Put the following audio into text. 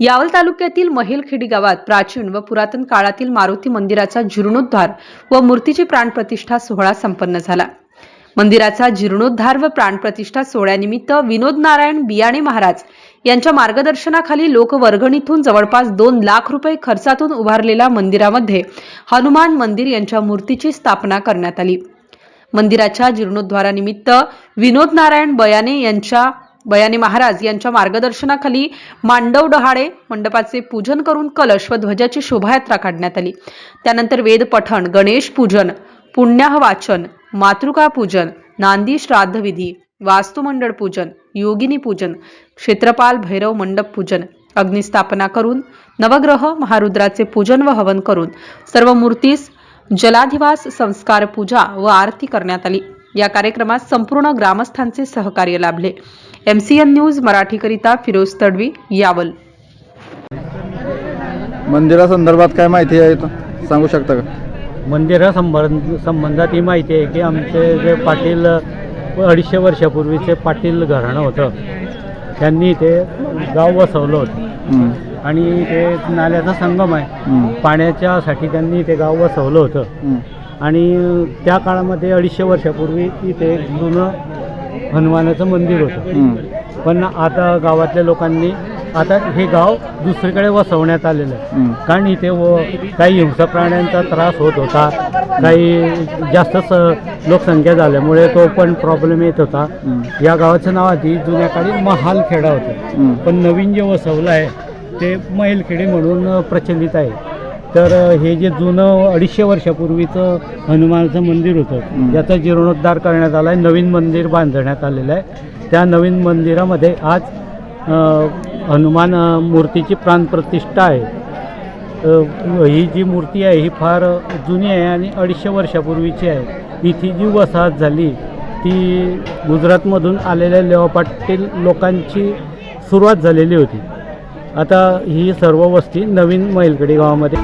यावल तालुक्यातील महिलखेडी गावात प्राचीन व पुरातन काळातील मारुती मंदिराचा जीर्णोद्धार व मूर्तीची प्राणप्रतिष्ठा सोहळा संपन्न झाला. मंदिराचा जीर्णोद्धार व प्राणप्रतिष्ठा सोहळ्यानिमित्त विनोद नारायण बियाणे महाराज यांच्या मार्गदर्शनाखाली लोकवर्गणीतून जवळपास दोन लाख रुपये खर्चातून उभारलेल्या मंदिरामध्ये हनुमान मंदिर यांच्या मूर्तीची स्थापना करण्यात आली. मंदिराच्या जीर्णोद्धारानिमित्त विनोद नारायण बयाने यांच्या बयानी महाराज यांच्या मार्गदर्शनाखाली मांडव डहाळे मंडपाचे पूजन करून कलश व ध्वजाची शोभायात्रा काढण्यात आली. त्यानंतर वेद पठण गणेश पूजन पुण्याह वाचन मातृका पूजन नांदी श्राद्धविधी वास्तुमंडळ पूजन योगिनी पूजन क्षेत्रपाल भैरव मंडप पूजन अग्निस्थापना करून नवग्रह महारुद्राचे पूजन व हवन करून सर्व मूर्तीस जलाधिवास संस्कार पूजा व आरती करण्यात आली. या कार्यक्रमात संपूर्ण ग्रामस्थांचे सहकार्य लाभले. एमसीएन न्यूज मराठीकरिता फिरोज तडवी यावल. मंदिरासंदर्भात काय माहिती आहे सांगू शकता का? मंदिरा संबंध संबंधात ही माहिती आहे की आमचे जे पाटील अडीचशे वर्षापूर्वीचे पाटील घराणं होतं. त्यांनी ते गाव वसवलं होतं. आणि ते नाल्याचा संगम आहे. पाण्याच्यासाठी त्यांनी ते गाव वसवलं होतं. आणि त्या काळामध्ये अडीचशे वर्षापूर्वी इथे एक जुनं हनुमानाचं मंदिर होतं. पण आता गावातल्या लोकांनी आता हे गाव दुसरीकडे वसवण्यात आलेलं आहे. कारण इथे व काही हिंसा प्राण्यांचा त्रास होत होता काही जास्त स लोकसंख्या झाल्यामुळे तो पण प्रॉब्लेम येत होता. या गावाचं नाव आधी जुन्या काळी महालखेडा होतं. पण नवीन जे वसवलं आहे ते मैलखेडे म्हणून प्रचलित आहे. तर हे जे जुनं अडीचशे वर्षापूर्वीचं हनुमानाचं मंदिर. होतं याचा जीर्णोद्धार करण्यात आला आहे नवीन मंदिर बांधण्यात आलेलं आहे. त्या नवीन मंदिरामध्ये आज हनुमान मूर्तीची प्राणप्रतिष्ठा आहे. ही जी मूर्ती आहे ही फार जुनी आहे आणि अडीचशे वर्षापूर्वीची आहे. इथे जी वसाहत झाली ती गुजरातमधून आलेल्या लेवा पाटील लोकांची सुरुवात झालेली होती. आता ही सर्व वस्ती नवीन मैलगडी गावामध्ये